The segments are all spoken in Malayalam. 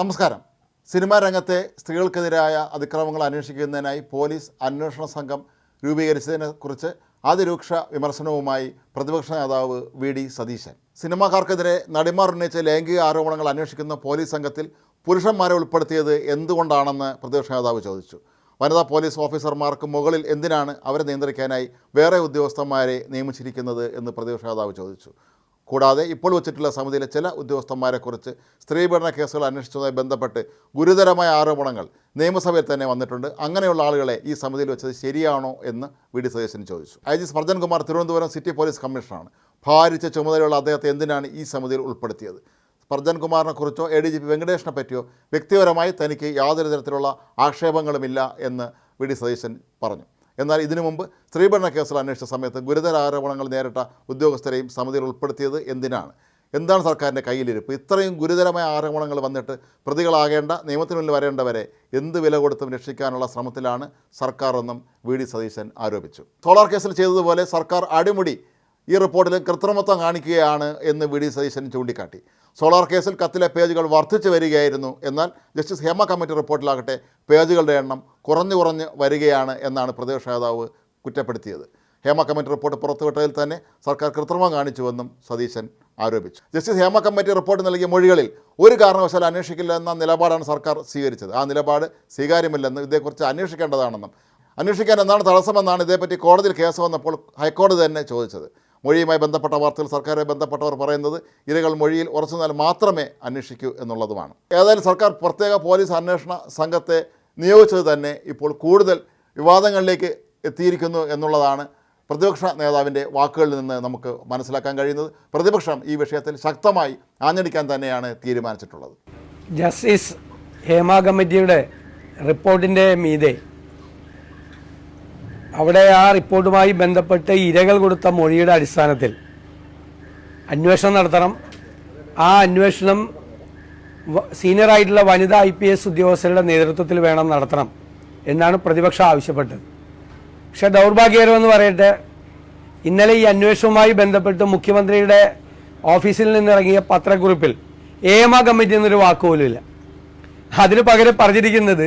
നമസ്കാരം. സിനിമാ രംഗത്തെ സ്ത്രീകൾക്കെതിരായ അതിക്രമങ്ങൾ അന്വേഷിക്കുന്നതിനായി പോലീസ് അന്വേഷണ സംഘം രൂപീകരിച്ചതിനെക്കുറിച്ച് അതിരൂക്ഷ വിമർശനവുമായി പ്രതിപക്ഷ നേതാവ് വി ഡി സതീശൻ. സിനിമാക്കാർക്കെതിരെ നടിമാർ ഉന്നയിച്ച ലൈംഗിക ആരോപണങ്ങൾ അന്വേഷിക്കുന്ന പോലീസ് സംഘത്തിൽ പുരുഷന്മാരെ ഉൾപ്പെടുത്തിയത് എന്തുകൊണ്ടാണെന്ന് പ്രതിപക്ഷ നേതാവ് ചോദിച്ചു. വനിതാ പോലീസ് ഓഫീസർമാർക്ക് മുകളിൽ എന്തിനാണ് അവരെ നിയന്ത്രിക്കാനായി വേറെ ഉദ്യോഗസ്ഥന്മാരെ നിയമിച്ചിരിക്കുന്നത് എന്ന് പ്രതിപക്ഷ നേതാവ് ചോദിച്ചു. കൂടാതെ ഇപ്പോൾ വച്ചിട്ടുള്ള സമിതിയിലെ ചില ഉദ്യോഗസ്ഥന്മാരെക്കുറിച്ച് സ്ത്രീപീഡന കേസുകൾ അന്വേഷിച്ചതുമായി ബന്ധപ്പെട്ട് ഗുരുതരമായ ആരോപണങ്ങൾ നിയമസഭയിൽ തന്നെ വന്നിട്ടുണ്ട്. അങ്ങനെയുള്ള ആളുകളെ ഈ സമിതിയിൽ വെച്ചത് ശരിയാണോ എന്ന് വി ഡി സതീശൻ ചോദിച്ചു. I G Sparjan Kumar Thiruvananthapuram city police കമ്മീഷണറാണ്. ഭാരിച്ച ചുമതലയുള്ള അദ്ദേഹത്തെ എന്തിനാണ് ഈ സമിതിയിൽ ഉൾപ്പെടുത്തിയത്? സ്പർജൻ കുമാറിനെ കുറിച്ചോ എ ഡി ജി പി വെങ്കടേഷിനെ പറ്റിയോ വ്യക്തിപരമായി തനിക്ക് യാതൊരു തരത്തിലുള്ള ആക്ഷേപങ്ങളുമില്ല എന്ന് വി ഡി സതീശൻ പറഞ്ഞു. എന്നാൽ ഇതിനു മുമ്പ് സ്ത്രീപീഡന കേസുകൾ അന്വേഷിച്ച സമയത്ത് ഗുരുതര ആരോപണങ്ങൾ നേരിട്ട ഉദ്യോഗസ്ഥരെയും സമിതിയിൽ ഉൾപ്പെടുത്തിയത് എന്തിനാണ്? എന്താണ് സർക്കാരിന്റെ കയ്യിലിരിപ്പ്? ഇത്രയും ഗുരുതരമായ ആരോപണങ്ങൾ വന്നിട്ട് പ്രതികളാകേണ്ട നിയമത്തിന് മുന്നിൽ വരേണ്ടവരെ എന്ത് വില കൊടുത്തും രക്ഷിക്കാനുള്ള ശ്രമത്തിലാണ് സർക്കാർ എന്നും വി ഡി സതീശൻ ആരോപിച്ചു. സോളാർ കേസിൽ ചെയ്തതുപോലെ സർക്കാർ അടിമുടി ഈ റിപ്പോർട്ടിൽ കൃത്രിമത്വം കാണിക്കുകയാണ് എന്ന് വി ഡി സതീശൻ ചൂണ്ടിക്കാട്ടി. സോളാർ കേസിൽ കത്തിലെ പേജുകൾ വർദ്ധിച്ചു വരികയായിരുന്നു എന്നാൽ ജസ്റ്റിസ് ഹേമ കമ്മിറ്റി റിപ്പോർട്ടിലാകട്ടെ പേജുകളുടെ എണ്ണം കുറഞ്ഞു കുറഞ്ഞ് വരികയാണ് എന്നാണ് പ്രതിപക്ഷ നേതാവ് കുറ്റപ്പെടുത്തിയത്. ഹേമ കമ്മിറ്റി റിപ്പോർട്ട് പുറത്തുവിട്ടതിൽ തന്നെ സർക്കാർ കൃത്രിമം കാണിച്ചുവെന്നും സതീശൻ ആരോപിച്ചു. ജസ്റ്റിസ് ഹേമ കമ്മിറ്റി റിപ്പോർട്ട് നൽകിയ മൊഴികളിൽ ഒരു കാരണവശാലും അന്വേഷിക്കില്ല എന്ന നിലപാടാണ് സർക്കാർ സ്വീകരിച്ചത്. ആ നിലപാട് സ്വീകാര്യമല്ലെന്നും ഇതേക്കുറിച്ച് അന്വേഷിക്കേണ്ടതാണെന്നും. അന്വേഷിക്കാൻ എന്താണ് തടസ്സമെന്നാണ് ഇതേപ്പറ്റി കോടതിയിൽ കേസ് വന്നപ്പോൾ ഹൈക്കോടതി തന്നെ ചോദിച്ചത്. മൊഴിയുമായി ബന്ധപ്പെട്ട വാർത്തകൾ സർക്കാരുമായി ബന്ധപ്പെട്ടവർ പറയുന്നത് ഇരകൾ മൊഴിയിൽ ഉറച്ചു മാത്രമേ അന്വേഷിക്കൂ എന്നുള്ളതുമാണ്. ഏതായാലും സർക്കാർ പ്രത്യേക പോലീസ് അന്വേഷണ സംഘത്തെ നിയോഗിച്ചത് തന്നെ ഇപ്പോൾ കൂടുതൽ വിവാദങ്ങളിലേക്ക് എത്തിയിരിക്കുന്നു എന്നുള്ളതാണ് പ്രതിപക്ഷ നേതാവിന്റെ വാക്കുകളിൽ നിന്ന് നമുക്ക് മനസ്സിലാക്കാൻ കഴിയുന്നത്. പ്രതിപക്ഷം ഈ വിഷയത്തിൽ ശക്തമായി ആഞ്ഞടിക്കാൻ തന്നെയാണ് തീരുമാനിച്ചിട്ടുള്ളത്. ജസ്റ്റിസ് ഹേമ കമ്മിറ്റിയുടെ റിപ്പോർട്ടിന്റെ മീതെ അവിടെ ആ റിപ്പോർട്ടുമായി ബന്ധപ്പെട്ട് ഇരകൾ കൊടുത്ത മൊഴിയുടെ അടിസ്ഥാനത്തിൽ അന്വേഷണം നടത്തണം. ആ അന്വേഷണം സീനിയറായിട്ടുള്ള വനിതാ ഐ പി എസ് ഉദ്യോഗസ്ഥരുടെ നേതൃത്വത്തിൽ വേണം നടത്തണം എന്നാണ് പ്രതിപക്ഷം ആവശ്യപ്പെട്ടത്. പക്ഷെ ദൗർഭാഗ്യകരമെന്ന് പറയട്ടെ ഇന്നലെ ഈ അന്വേഷണവുമായി ബന്ധപ്പെട്ട് മുഖ്യമന്ത്രിയുടെ ഓഫീസിൽ നിന്നിറങ്ങിയ പത്രക്കുറിപ്പിൽ ഏമ കമ്മിറ്റി എന്നൊരു വാക്കുപോലുമില്ല അതിന് പകരം പറഞ്ഞിരിക്കുന്നത്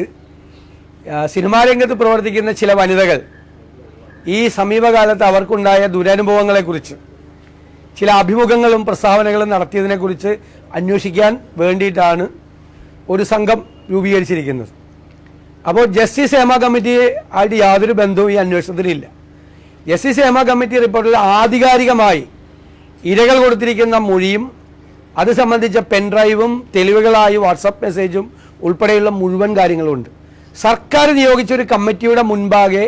സിനിമാ രംഗത്ത് പ്രവർത്തിക്കുന്ന ചില വനിതകൾ ഈ സമീപകാലത്ത് അവർക്കുണ്ടായ ദുരനുഭവങ്ങളെക്കുറിച്ച് ചില അഭിമുഖങ്ങളും പ്രസ്താവനകളും നടത്തിയതിനെക്കുറിച്ച് അന്വേഷിക്കാൻ വേണ്ടിയിട്ടാണ് ഒരു സംഘം രൂപീകരിച്ചിരിക്കുന്നത്. അപ്പോൾ ജസ്റ്റിസ് ഹേമ കമ്മിറ്റി ആയിട്ട് യാതൊരു ബന്ധവും ഈ അന്വേഷണത്തിലില്ല. ജസ്റ്റിസ് ഹേമ കമ്മിറ്റി റിപ്പോർട്ടിൽ ആധികാരികമായി ഇരകൾ കൊടുത്തിരിക്കുന്ന മൊഴിയും അത് സംബന്ധിച്ച പെൻഡ്രൈവും തെളിവുകളായി വാട്സപ്പ് മെസ്സേജും ഉൾപ്പെടെയുള്ള മുഴുവൻ കാര്യങ്ങളുമുണ്ട്. സർക്കാർ നിയോഗിച്ച ഒരു കമ്മിറ്റിയുടെ മുൻപാകെ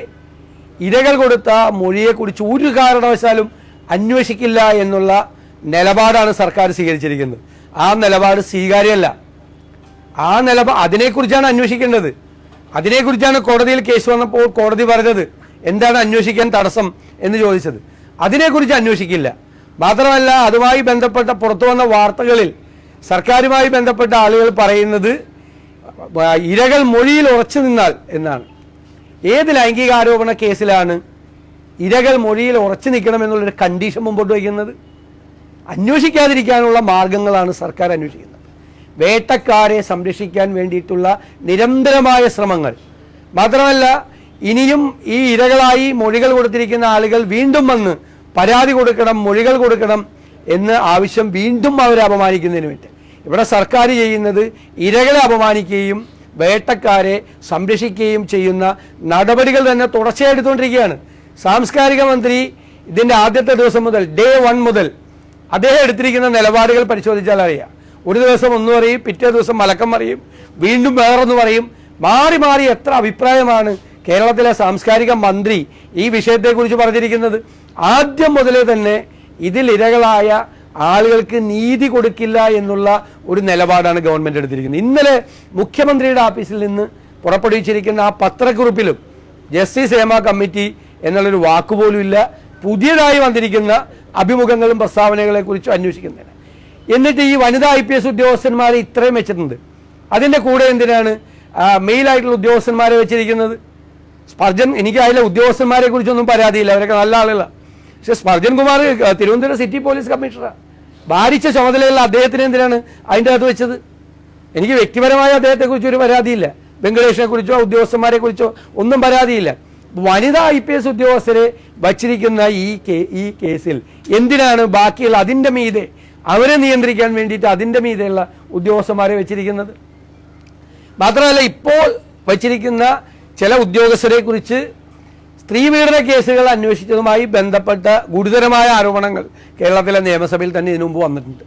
ഇരകൾ കൊടുത്ത മൊഴിയെക്കുറിച്ച് ഒരു കാരണവശാലും അന്വേഷിക്കില്ല എന്നുള്ള നിലപാടാണ് സർക്കാർ സ്വീകരിച്ചിരിക്കുന്നത്. ആ നിലപാട് സ്വീകാര്യമല്ല. ആ നിലപാട് അതിനെക്കുറിച്ചാണ് അന്വേഷിക്കേണ്ടത്. അതിനെക്കുറിച്ചാണ് കോടതിയിൽ കേസ് വന്നപ്പോൾ കോടതി പറഞ്ഞത് എന്താണ് അന്വേഷിക്കാൻ തടസ്സം എന്ന് ചോദിച്ചത്. അതിനെക്കുറിച്ച് അന്വേഷിക്കില്ല. മാത്രമല്ല അതുമായി ബന്ധപ്പെട്ട പുറത്തു വന്ന വാർത്തകളിൽ സർക്കാരുമായി ബന്ധപ്പെട്ട ആളുകൾ പറയുന്നത് ഇരകൾ മൊഴിയിൽ ഉറച്ചു നിന്നാൽ എന്നാണ്. ഏത് ലൈംഗികാരോപണ കേസിലാണ് ഇരകൾ മൊഴിയിൽ ഉറച്ചു നിൽക്കണം എന്നുള്ളൊരു കണ്ടീഷൻ മുമ്പോട്ട് വയ്ക്കുന്നത്? അന്വേഷിക്കാതിരിക്കാനുള്ള മാർഗങ്ങളാണ് സർക്കാർ അന്വേഷിക്കുന്നത്. വേട്ടക്കാരെ സംരക്ഷിക്കാൻ വേണ്ടിയിട്ടുള്ള നിരന്തരമായ ശ്രമങ്ങൾ. മാത്രമല്ല ഇനിയും ഈ ഇരകളായി മൊഴികൾ കൊടുത്തിരിക്കുന്ന ആളുകൾ വീണ്ടും വന്ന് പരാതി കൊടുക്കണം മൊഴികൾ കൊടുക്കണം എന്ന് ആവശ്യം വീണ്ടും അവരെ അപമാനിക്കുന്നതിന് വേണ്ടി. ഇവിടെ സർക്കാർ ചെയ്യുന്നത് ഇരകളെ അപമാനിക്കുകയും വേട്ടക്കാരെ സംരക്ഷിക്കുകയും ചെയ്യുന്ന നടപടികൾ തന്നെ തുടർച്ചയായി എടുത്തുകൊണ്ടിരിക്കുകയാണ് സാംസ്കാരിക മന്ത്രി ഇതിന്റെ ആദ്യത്തെ ദിവസം മുതൽ ഡേ വൺ മുതൽ അദ്ദേഹം എടുത്തിരിക്കുന്ന നിലപാടുകൾ പരിശോധിച്ചാൽ അറിയാം. ഒരു ദിവസം ഒന്ന് പറയും പിറ്റേ ദിവസം മലക്കം പറയും വീണ്ടും വേറൊന്ന് പറയും. മാറി മാറി എത്ര അഭിപ്രായമാണ് കേരളത്തിലെ സാംസ്കാരിക മന്ത്രി ഈ വിഷയത്തെക്കുറിച്ച് പറഞ്ഞിരിക്കുന്നത്. ആദ്യം മുതലേ തന്നെ ഇതിൽ ഇരകളായ ആളുകൾക്ക് നീതി കൊടുക്കില്ല എന്നുള്ള ഒരു നിലപാടാണ് ഗവൺമെന്റ് എടുത്തിരിക്കുന്നത്. ഇന്നലെ മുഖ്യമന്ത്രിയുടെ ഓഫീസിൽ നിന്ന് പുറപ്പെടുവിച്ചിരിക്കുന്ന ആ പത്രക്കുറിപ്പിലും ജസ്റ്റിസ് ഹേമ കമ്മിറ്റി എന്നുള്ളൊരു വാക്കുപോലും ഇല്ല. പുതിയതായി വന്നിരിക്കുന്ന അഭിമുഖങ്ങളും പ്രസ്താവനകളെ കുറിച്ചും അന്വേഷിക്കുന്നതിന്. എന്നിട്ട് ഈ വനിതാ ഐ പി എസ് ഉദ്യോഗസ്ഥന്മാരെ ഇത്രയും വെച്ചിട്ടുണ്ട്. അതിന്റെ കൂടെ എന്തിനാണ് മെയിലായിട്ടുള്ള ഉദ്യോഗസ്ഥന്മാരെ വെച്ചിരിക്കുന്നത്? സ്പർജൻ എനിക്ക് അതിലെ ഉദ്യോഗസ്ഥന്മാരെ കുറിച്ചൊന്നും പരാതിയില്ല. അവരൊക്കെ നല്ല ആളുകളാണ് പക്ഷെ സ്പർജൻ കുമാർ തിരുവനന്തപുരം സിറ്റി പോലീസ് കമ്മീഷണറാണ് ഭാരിച്ച ചുമതലയുള്ള അദ്ദേഹത്തിന് എന്തിനാണ് അതിന്റെ അകത്ത് വെച്ചത്? എനിക്ക് വ്യക്തിപരമായ അദ്ദേഹത്തെക്കുറിച്ച് ഒരു പരാതിയില്ല. വെങ്കടേഷിനെ കുറിച്ചോ ഉദ്യോഗസ്ഥന്മാരെ കുറിച്ചോ ഒന്നും പരാതിയില്ല. വനിതാ ഐ പി എസ് ഉദ്യോഗസ്ഥരെ വച്ചിരിക്കുന്ന ഈ കേ ഈ കേസിൽ എന്തിനാണ് ബാക്കിയുള്ള അതിന്റെ മീതെ അവരെ നിയന്ത്രിക്കാൻ വേണ്ടിയിട്ട് അതിന്റെ മീതെയുള്ള ഉദ്യോഗസ്ഥന്മാരെ വെച്ചിരിക്കുന്നത്? മാത്രമല്ല ഇപ്പോൾ വച്ചിരിക്കുന്ന ചില ഉദ്യോഗസ്ഥരെ കുറിച്ച് സ്ത്രീപീഡന കേസുകൾ അന്വേഷിച്ചതുമായി ബന്ധപ്പെട്ട ഗുരുതരമായ ആരോപണങ്ങൾ കേരളത്തിലെ നിയമസഭയിൽ തന്നെ ഇതിനു മുമ്പ് വന്നിട്ടുണ്ട്.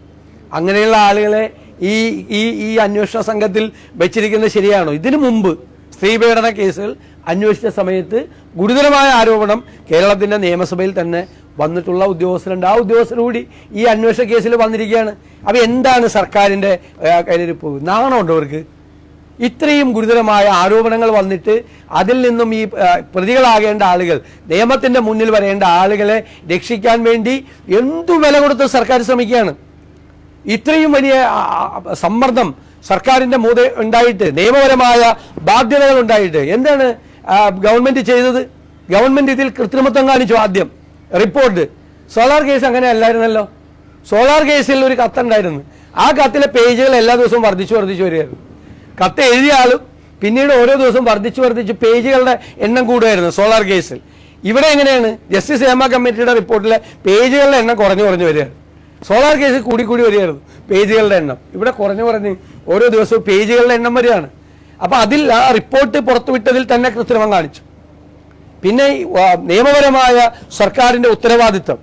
അങ്ങനെയുള്ള ആളുകളെ ഈ ഈ ഈ അന്വേഷണ സംഘത്തിൽ വെച്ചിരിക്കുന്നത് ശരിയാണോ? ഇതിനു മുമ്പ് സ്ത്രീപീഡന കേസുകൾ അന്വേഷിച്ച സമയത്ത് ഗുരുതരമായ ആരോപണം കേരളത്തിന്റെ നിയമസഭയിൽ തന്നെ വന്നിട്ടുള്ള ഉദ്യോഗസ്ഥരുണ്ട്. ആ ഉദ്യോഗസ്ഥർ കൂടി ഈ അന്വേഷണ കേസിൽ വന്നിരിക്കുകയാണ്. അപ്പോൾ എന്താണ് സർക്കാരിന്റെ കയ്യിലിരിപ്പ് നാണമുണ്ടോ അവർക്ക് ഇത്രയും ഗുരുതരമായ ആരോപണങ്ങൾ വന്നിട്ട് അതിൽ നിന്നും ഈ പ്രതികളാകേണ്ട ആളുകൾ നിയമത്തിന്റെ മുന്നിൽ വരേണ്ട ആളുകളെ രക്ഷിക്കാൻ വേണ്ടി എന്തു വില കൊടുത്ത് സർക്കാർ ശ്രമിക്കുകയാണ്. ഇത്രയും വലിയ സമ്മർദ്ദം സർക്കാരിന്റെ മൂത ഉണ്ടായിട്ട് നിയമപരമായ ബാധ്യതകൾ ഉണ്ടായിട്ട് എന്താണ് ഗവൺമെന്റ് ചെയ്തത്? ഗവൺമെന്റ് ഇതിൽ കൃത്രിമത്വം കാണിച്ചു ആദ്യം റിപ്പോർട്ട്. സോളാർ കേസ് അങ്ങനെ അല്ലായിരുന്നല്ലോ. സോളാർ കേസിൽ ഒരു കത്തുണ്ടായിരുന്നു. ആ കത്തിലെ പേജുകൾ എല്ലാ ദിവസവും വർദ്ധിച്ചു വർദ്ധിച്ചു വരികയായിരുന്നു. കത്ത് എഴുതിയ ആളും പിന്നീട് ഓരോ ദിവസം വർദ്ധിച്ചു വർദ്ധിച്ച് പേജുകളുടെ എണ്ണം കൂടുമായിരുന്നു സോളാർ കേസിൽ ഇവിടെ എങ്ങനെയാണ്? ജസ്റ്റിസ് ഹേമ കമ്മിറ്റിയുടെ റിപ്പോർട്ടിലെ പേജുകളുടെ എണ്ണം കുറഞ്ഞു കുറഞ്ഞു വരികയാണ്. സോളാർ കേസിൽ കൂടി കൂടി വരികയായിരുന്നു പേജുകളുടെ എണ്ണം. ഇവിടെ കുറഞ്ഞു കുറഞ്ഞ് ഓരോ ദിവസവും പേജുകളുടെ എണ്ണം വരികയാണ്. അപ്പോൾ അതിൽ ആ റിപ്പോർട്ട് പുറത്തുവിട്ടതിൽ തന്നെ കൃത്രിമം കാണിച്ചു. പിന്നെ നിയമപരമായ സർക്കാരിന്റെ ഉത്തരവാദിത്തം.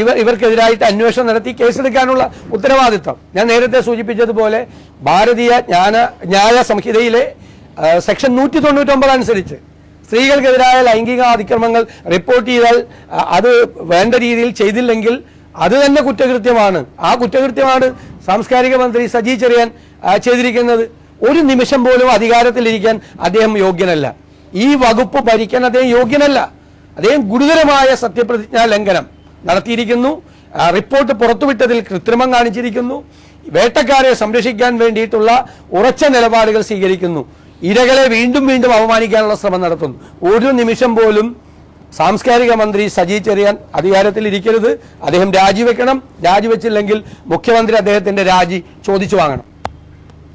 ഇവർ ഇവർക്കെതിരായിട്ട് അന്വേഷണം നടത്തി കേസെടുക്കാനുള്ള ഉത്തരവാദിത്തം. ഞാൻ നേരത്തെ സൂചിപ്പിച്ചതുപോലെ ഭാരതീയ ജ്ഞാന ന്യായ സംഹിതയിലെ സെക്ഷൻ നൂറ്റി തൊണ്ണൂറ്റൊമ്പത് അനുസരിച്ച് സ്ത്രീകൾക്കെതിരായ ലൈംഗിക അതിക്രമങ്ങൾ റിപ്പോർട്ട് ചെയ്താൽ അത് വേണ്ട രീതിയിൽ ചെയ്തില്ലെങ്കിൽ അത് തന്നെ കുറ്റകൃത്യമാണ്. ആ കുറ്റകൃത്യമാണ് സാംസ്കാരിക മന്ത്രി സജി ചെറിയാൻ ചെയ്തിരിക്കുന്നത്. ഒരു നിമിഷം പോലും അധികാരത്തിലിരിക്കാൻ അദ്ദേഹം യോഗ്യനല്ല. ഈ വകുപ്പ് ഭരിക്കാൻ അദ്ദേഹം യോഗ്യനല്ല. അദ്ദേഹം ഗുരുതരമായ സത്യപ്രതിജ്ഞാ ലംഘനം നടത്തിയിരിക്കുന്നു. റിപ്പോർട്ട് പുറത്തുവിട്ടതിൽ കൃത്രിമം കാണിച്ചിരിക്കുന്നു. വേട്ടക്കാരെ സംരക്ഷിക്കാൻ വേണ്ടിയിട്ടുള്ള ഉറച്ച നിലപാടുകൾ സ്വീകരിക്കുന്നു. ഇരകളെ വീണ്ടും വീണ്ടും അപമാനിക്കാനുള്ള ശ്രമം നടത്തുന്നു. ഒരു നിമിഷം പോലും സാംസ്കാരിക മന്ത്രി സജി ചെറിയാൻ അധികാരത്തിൽ ഇരിക്കരുത്. അദ്ദേഹം രാജിവെക്കണം രാജിവെച്ചില്ലെങ്കിൽ മുഖ്യമന്ത്രി അദ്ദേഹത്തിന്റെ രാജി ചോദിച്ചു വാങ്ങണം.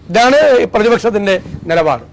ഇതാണ് പ്രതിപക്ഷത്തിന്റെ നിലപാട്.